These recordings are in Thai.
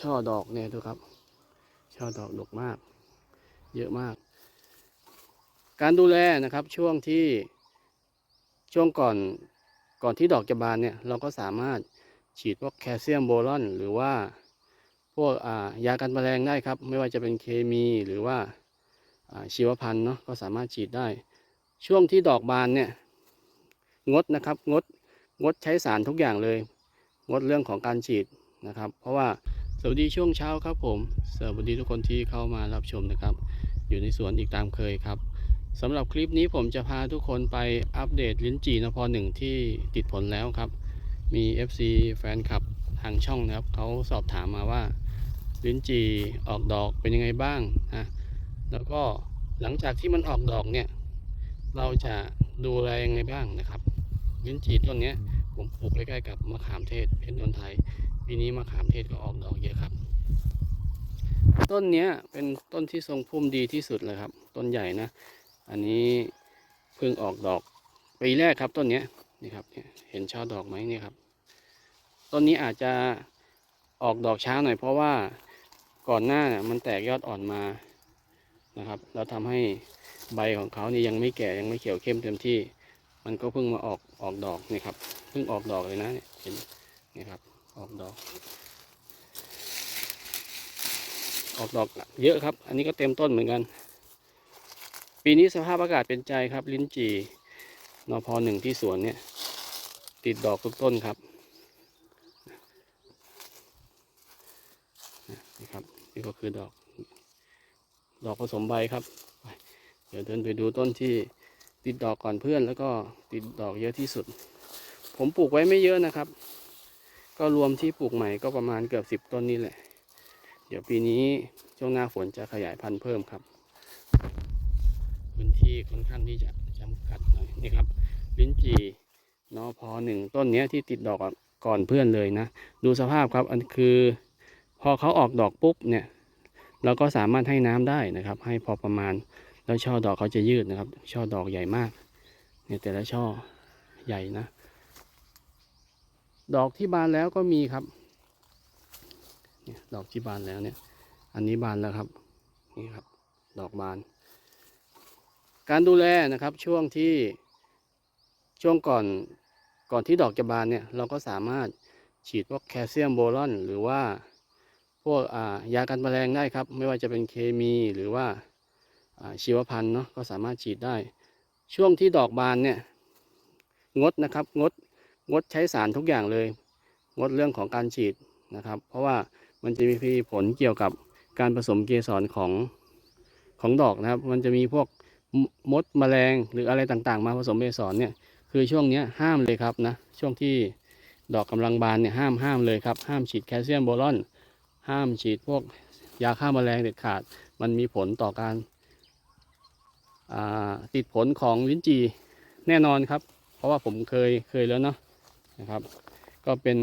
ช่อดอกเนี่ยดูครับ ช่อดอกดกมาก เยอะมาก การดูแลนะครับช่วงที่ช่วงก่อนก่อนที่ดอกจะบานเนี่ยเราก็สามารถฉีดพวกแคลเซียมโบรอน หรือว่าพวกายากันแมลงได้ครับ ไม่ว่าจะเป็นเคมีหรือว่าอ่าชีวพันธุ์เนาะก็สามารถฉีดได้ ช่วงที่ดอกบานเนี่ยงดนะครับงดงดใช้สารทุกอย่างเลย งดเรื่องของการฉีดนะครับ เพราะว่า สวัสดีช่วงเช้าครับผม สวัสดีทุกคนที่เข้ามารับชมนะครับ อยู่ในสวนอีกตามเคยครับสำหรับคลิปนี้ผมจะพาทุกคนไปอัปเดตลิ้นจีนพหนึ่งที่ติดผลแล้วครับ มี FC แฟนคลับทางช่องนะครับเขาสอบถามมาว่า ลิ้นจีออกดอกเป็นยังไงบ้างนะแล้วก็หลังจากที่มันออกดอกเนี่ย เราจะดูแลยังไงบ้างนะครับ ลิ้นจีต้นนี้ผมปลูกใกล้ๆกับมะขามเทศเพชรนนทไทย ปีนี้มะขามเทศก็ออกดอกเยอะครับ ต้นเนี้ยเป็นต้นที่ทรงพุ่มดีที่สุดเลยครับ ต้นใหญ่นะ อันนี้เพิ่งออกดอกปีแรกครับต้นเนี้ยนี่ครับเห็นช่อดอกไหมนี่ครับ ต้นนี้อาจจะออกดอกช้าหน่อยเพราะว่าก่อนหน้าเนี่ยมันแตกยอดอ่อนมานะครับ แล้วทำให้ใบของเขานี่ยังไม่แก่ยังไม่เขียวเข้มเต็มที่ มันก็เพิ่งมาออกออกดอกนี่ครับเพิ่งออกดอกเลยนะเห็นนี่ครับ ออกดอก ออกดอกเยอะครับ อันนี้ก็เต็มต้นเหมือนกัน ปีนี้สภาพอากาศเป็นใจครับ ลิ้นจี่นพหนึ่งที่สวนเนี่ย ติดดอกทุกต้นครับนี่ครับ นี่ก็คือดอก ดอกผสมใบครับ เดี๋ยวเดินไปดูต้นที่ติดดอกก่อนเพื่อนแล้วก็ติดดอกเยอะที่สุด ผมปลูกไว้ไม่เยอะนะครับ ก็รวมที่ปลูกใหม่ก็ประมาณเกือบสิบต้นนี่แหละ เดี๋ยวปีนี้ช่วงหน้าฝนจะขยายพันธุ์เพิ่มครับ พื้นที่ค่อนข้างที่จะจำกัดหน่อยนี่ครับ ลิ้นจี่นอพอหนึ่งต้นเนี้ยที่ติดดอกก่อนเพื่อนเลยนะ ดูสภาพครับอันคือ พอเขาออกดอกปุ๊บเนี่ย เราก็สามารถให้น้ำได้นะครับ ให้พอประมาณแล้วช่อดอกเขาจะยืดนะครับ ช่อดอกใหญ่มากเนี่ยแต่ละช่อใหญ่นะ ดอกที่บานแล้วก็มีครับเนี่ยดอกที่บานแล้วเนี่ย อันนี้บานแล้วครับนี่ครับ ดอกบาน การดูแลนะครับช่วงที่ช่วงก่อนก่อนที่ดอกจะบานเนี่ย เราก็สามารถฉีดพวกแคลเซียมโบรอน หรือว่าพวกายากันแมลงได้ครับ ไม่ว่าจะเป็นเคมีหรือว่าอ่าชีวพันธุ์เนาะก็สามารถฉีดได้ ช่วงที่ดอกบานเนี่ยงดนะครับงด งดใช้สารทุกอย่างเลย งดเรื่องของการฉีดนะครับ เพราะว่ามันจะมีผลเกี่ยวกับการผสมเกสรของของดอกนะครับ มันจะมีพวกมมดแมลงหรืออะไรต่างๆ มาผสมเกสรเนี่ยคือช่วงนี้ห้ามเลยครับนะช่วงที่ดอกกำลังบานเนี่ยห้ามห้ามเลยครับห้ามฉีดแคลเซียมโบรอน ห้ามฉีดพวกยาฆ่าแมลงเด็ดขาด มันมีผลต่อการติดผลของลิ้นจี่แน่นอนครับ เพราะว่าผมเคยเคยแล้วเนาะ นะครับ ก็เป็น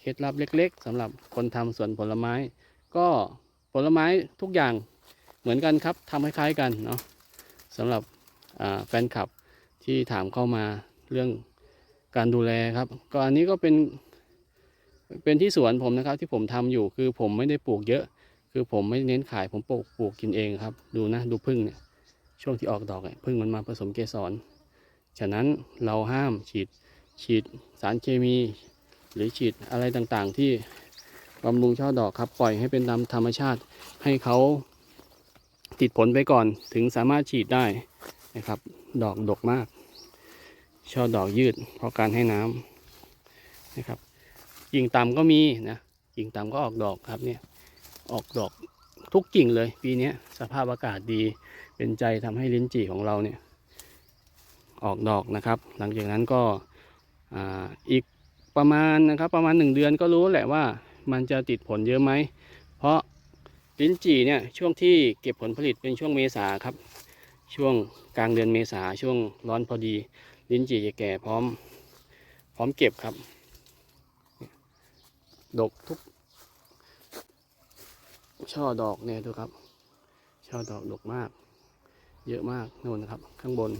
เคล็ดลับเล็ก ๆสำหรับคนทำสวนผลไม้ ก็ผลไม้ทุกอย่างเหมือนกันครับทำคล้ายๆกันเนาะสำหรับแฟนคลับที่ถามเข้ามาเรื่องการดูแลครับ ก็อันนี้ก็เป็นเป็นที่สวนผมนะครับที่ผมทำอยู่คือผมไม่ได้ปลูกเยอะ คือผมไม่เน้นขายผมปลูกปลูกกินเองครับ ดูนะดูพึ่งเนี่ยช่วงที่ออกดอกเนี่ยพึ่งมันมาผสมเกสรฉะนั้นเราห้ามฉีด ฉีดสารเคมี หรือฉีดอะไรต่างๆ ที่บำรุงช่อดอกครับปล่อยให้เป็นตามธรรมชาติให้เขาติดผลไปก่อนถึงสามารถฉีดได้นะครับ ดอกดกมาก ช่อดอกยืดเพราะการให้น้ำนะครับกิ่งต่ำก็มีนะกิ่งต่ำก็ออกดอกครับเนี่ยออกดอกทุกกิ่งเลยปีนี้สภาพอากาศดีเป็นใจทำให้ลิ้นจี่ของเราเนี่ยออกดอกนะครับ หลังจากนั้นก็ อีกประมาณนะครับประมาณหนึ่งเดือนก็รู้แหละว่ามันจะติดผลเยอะไหม เพราะลิ้นจี่เนี่ยช่วงที่เก็บผลผลิตเป็นช่วงเมษาครับ ช่วงกลางเดือนเมษาช่วงร้อนพอดี ลิ้นจี่จะแก่พร้อม พร้อมเก็บครับ ดกทุก ช่อดอกเนี่ยดูครับ ช่อดอกดกมาก เยอะมากนู่นนะครับ ข้างบน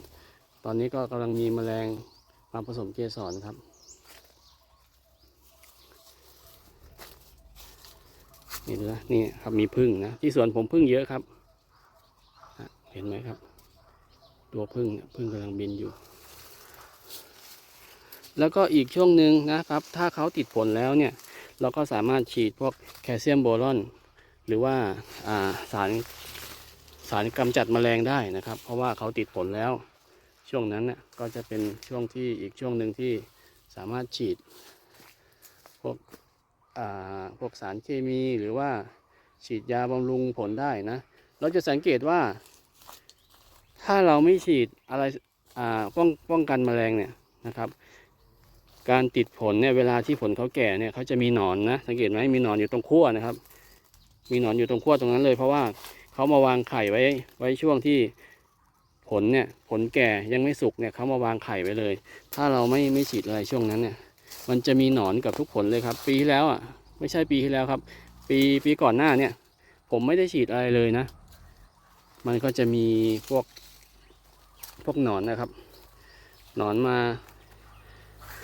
ตอนนี้ก็กำลังมีแมลง มาผสมเกสรครับ นี่ดูนะนี่ครับมีพึ่งนะ ที่สวนผมพึ่งเยอะครับ เห็นไหมครับ ตัวพึ่งพึ่งกำลังบินอยู่ แล้วก็อีกช่วงหนึ่งนะครับ ถ้าเขาติดผลแล้วเนี่ย เราก็สามารถฉีดพวกแคลเซียมโบรอน หรือว่าอ่าสารสารกำจัดแมลงได้นะครับ เพราะว่าเขาติดผลแล้ว ช่วงนั้นน่ะก็จะเป็นช่วงที่อีกช่วงหนึ่งที่สามารถฉีดพวกพวกสารเคมีหรือว่าฉีดยาบำรุงผลได้นะ เราจะสังเกตว่า ถ้าเราไม่ฉีดอะไรอ่าป้องป้องกันแมลงเนี่ยนะครับ การติดผลเนี่ยเวลาที่ผลเขาแก่เนี่ยเขาจะมีหนอนนะสังเกตไหมมีหนอนอยู่ตรงขั้วนะครับ มีหนอนอยู่ตรงขั้วตรงนั้นเลย เพราะว่าเขามาวางไข่ไว้ไว้ช่วงที่ ผลเนี่ยผลแก่ยังไม่สุกเนี่ยเขามาวางไข่ไว้เลย ถ้าเราไม่ไม่ฉีดอะไรช่วงนั้นเนี่ย มันจะมีหนอนกับทุกผลเลยครับ ปีที่แล้วอะไม่ใช่ปีที่แล้วครับ ปีปีก่อนหน้าเนี่ย ผมไม่ได้ฉีดอะไรเลยนะ มันก็จะมีพวกพวกหนอนนะครับ หนอนมา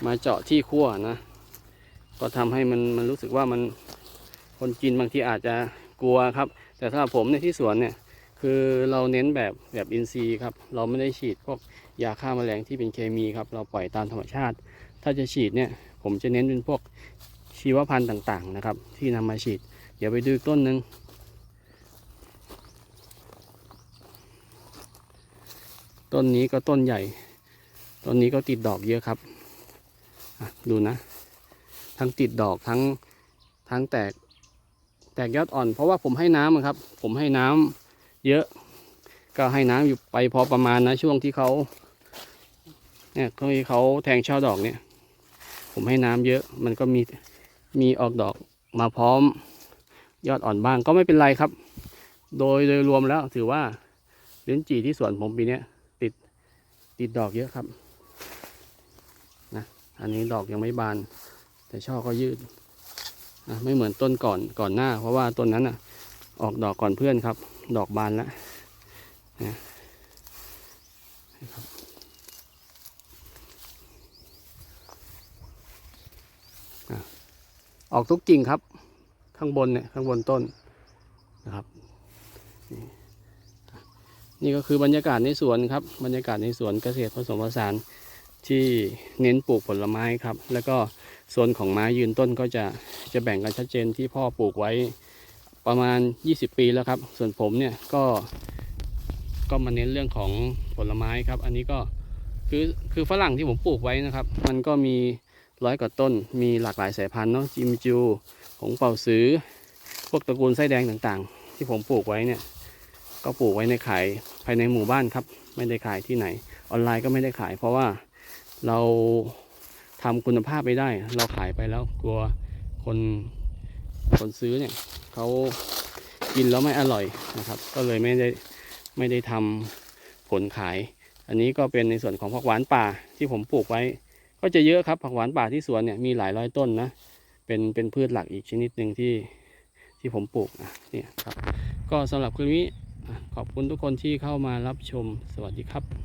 มาเจาะที่ขั้วนะ ก็ทำให้มันมันรู้สึกว่ามันคนกินบางทีอาจจะกลัวครับ แต่สำหรับผมในที่สวนเนี่ย คือเราเน้นแบบแบบอินทรีย์ครับ เราไม่ได้ฉีดพวกยาฆ่าแมลงที่เป็นเคมีครับ เราปล่อยตามธรรมชาติ ถ้าจะฉีดเนี่ย ผมจะเน้นเป็นพวกชีวพันธุ์ต่างๆนะครับ ที่นำมาฉีด เดี๋ยวไปดูต้นหนึ่งต้นนี้ก็ต้นใหญ่ ต้นนี้ก็ติดดอกเยอะครับดูนะ ทั้งติดดอกทั้งทั้งแตกแตกยอดอ่อน เพราะว่าผมให้น้ำครับ ผมให้น้ำ เยอะ ก็ให้น้ำอยู่ไปพอประมาณนะ ช่วงที่เขาเนี่ยที่เขาแทงช่อดอกเนี่ย ผมให้น้ำเยอะ มันก็มีมีออกดอกมาพร้อม ยอดอ่อนบ้างก็ไม่เป็นไรครับ โดยโดยรวมแล้วถือว่าลิ้นจี่ที่สวนผมปีเนี้ยติดติดดอกเยอะครับนะอันนี้ดอกยังไม่บาน แต่ช่อก็ยืดนะไม่เหมือนต้นก่อนก่อนหน้า เพราะว่าต้นนั้นอะ ออกดอกก่อนเพื่อนครับ ดอกบานแล้วนะครับออกทุกกิ่งครับ ข้างบนเนี่ยข้างบนต้นนะครับนี่นี่ก็คือบรรยากาศในสวนครับ บรรยากาศในสวนเกษตรผสมผสานที่เน้นปลูกผลไม้ครับ แล้วก็โซนของไม้ยืนต้นก็จะจะแบ่งกันชัดเจนที่พ่อปลูกไว้ ประมาณ 20 ปีแล้วครับ ส่วนผมเนี่ยก็ ก็มาเน้นเรื่องของผลไม้ครับ อันนี้ก็คือคือฝรั่งที่ผมปลูกไว้นะครับ มันก็มีร้อยกว่าต้น มีหลากหลายสายพันธุ์เนาะจิมจูหงเป่าซื้อ พวกตระกูลไส้แดงต่างๆ ที่ผมปลูกไว้เนี่ย ก็ปลูกไว้ในขายภายในหมู่บ้านครับ ไม่ได้ขายที่ไหน ออนไลน์ก็ไม่ได้ขาย เพราะว่าเราทำคุณภาพไม่ได้ เราขายไปแล้วกลัวคนคนซื้อเนี่ย เขากินแล้วไม่อร่อยนะครับ ก็เลยไม่ได้ไม่ได้ทำผลขาย อันนี้ก็เป็นในส่วนของผักหวานป่าที่ผมปลูกไว้ ก็จะเยอะครับผักหวานป่าที่สวนเนี่ยมีหลายร้อยต้นนะเป็นเป็นพืชหลักอีกชนิดหนึ่งที่ที่ผมปลูกอะเนี่ยครับ ก็สำหรับคลิปนี้ขอบคุณทุกคนที่เข้ามารับชมสวัสดีครับ